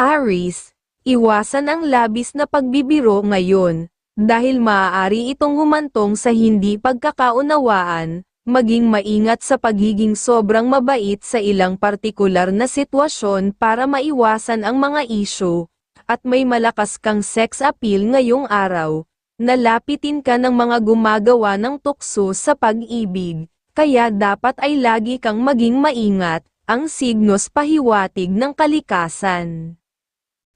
Aris, iwasan ang labis na pagbibiro ngayon, dahil maaari itong humantong sa hindi pagkakaunawaan, maging maingat sa pagiging sobrang mabait sa ilang partikular na sitwasyon para maiwasan ang mga isyu, at may malakas kang sex appeal ngayong araw. Nalapitin ka ng mga gumagawa ng tukso sa pag-ibig, kaya dapat ay lagi kang maging maingat, ang signos pahiwatig ng kalikasan.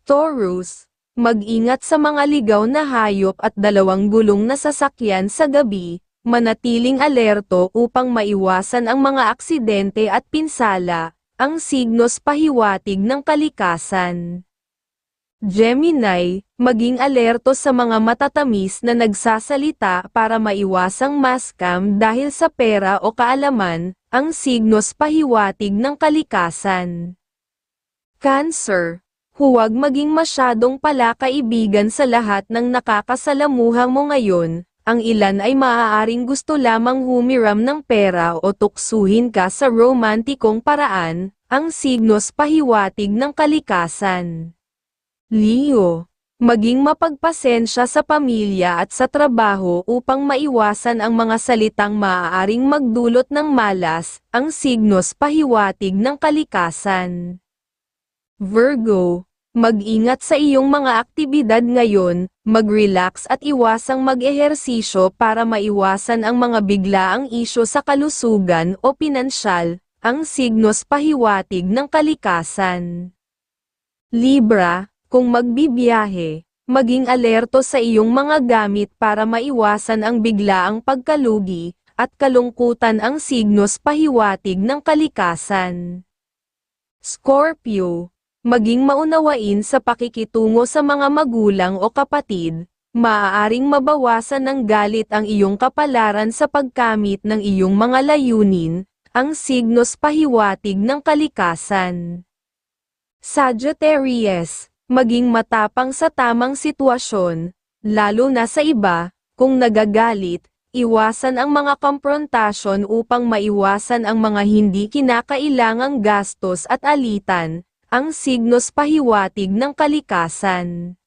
Taurus, mag-ingat sa mga ligaw na hayop at dalawang gulong na sasakyan sa gabi, manatiling alerto upang maiwasan ang mga aksidente at pinsala, ang signos pahiwatig ng kalikasan. Gemini, maging alerto sa mga matatamis na nagsasalita para maiwasang maskam dahil sa pera o kaalaman, ang signos pahiwatig ng kalikasan. Cancer, huwag maging masyadong palakaibigan sa lahat ng nakakasalamuha mo ngayon, ang ilan ay maaaring gusto lamang humiram ng pera o tuksuhin ka sa romantikong paraan, ang signos pahiwatig ng kalikasan. Leo, maging mapagpasensya sa pamilya at sa trabaho upang maiwasan ang mga salitang maaaring magdulot ng malas, ang signos pahiwatig ng kalikasan. Virgo, mag-ingat sa iyong mga aktibidad ngayon, mag-relax at iwasang mag-ehersisyo para maiwasan ang mga biglaang isyo sa kalusugan o pinansyal, ang signos pahiwatig ng kalikasan. Libra, kung magbibiyahe, maging alerto sa iyong mga gamit para maiwasan ang biglaang pagkalugi, at kalungkutan ang signos pahiwatig ng kalikasan. Scorpio, maging maunawain sa pakikitungo sa mga magulang o kapatid, maaaring mabawasan ng galit ang iyong kapalaran sa pagkamit ng iyong mga layunin, ang signos pahiwatig ng kalikasan. Sagittarius, maging matapang sa tamang sitwasyon, lalo na sa iba, kung nagagalit, iwasan ang mga komprontasyon upang maiwasan ang mga hindi kinakailangang gastos at alitan, ang signos pahiwatig ng kalikasan.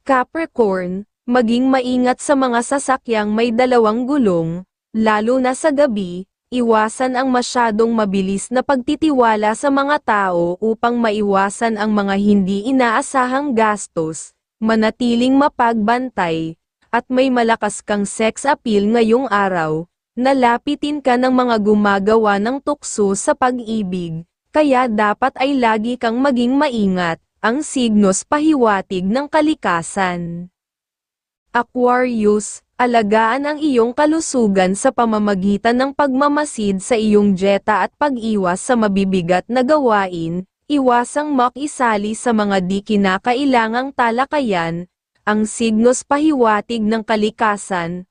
Capricorn, maging maingat sa mga sasakyang may dalawang gulong, lalo na sa gabi, Iwasan ang masyadong mabilis na pagtitiwala sa mga tao upang maiwasan ang mga hindi inaasahang gastos, manatiling mapagbantay, at may malakas kang sex appeal ngayong araw, nalapitin ka ng mga gumagawa ng tukso sa pag-ibig, kaya dapat ay lagi kang maging maingat, ang signos pahiwatig ng kalikasan. Aquarius, alagaan ang iyong kalusugan sa pamamagitan ng pagmamasid sa iyong dieta at pag-iwas sa mabibigat na gawain, iwasang makisali sa mga di kinakailangang talakayan, ang signos pahiwatig ng kalikasan.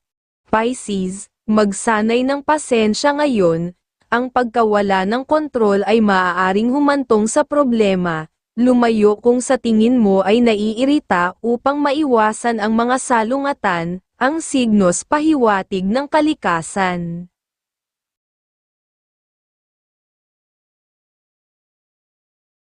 Pisces, magsanay ng pasensya ngayon, ang pagkawala ng kontrol ay maaaring humantong sa problema, lumayo kung sa tingin mo ay naiirita upang maiwasan ang mga salungatan, ang signos pahiwatig ng kalikasan.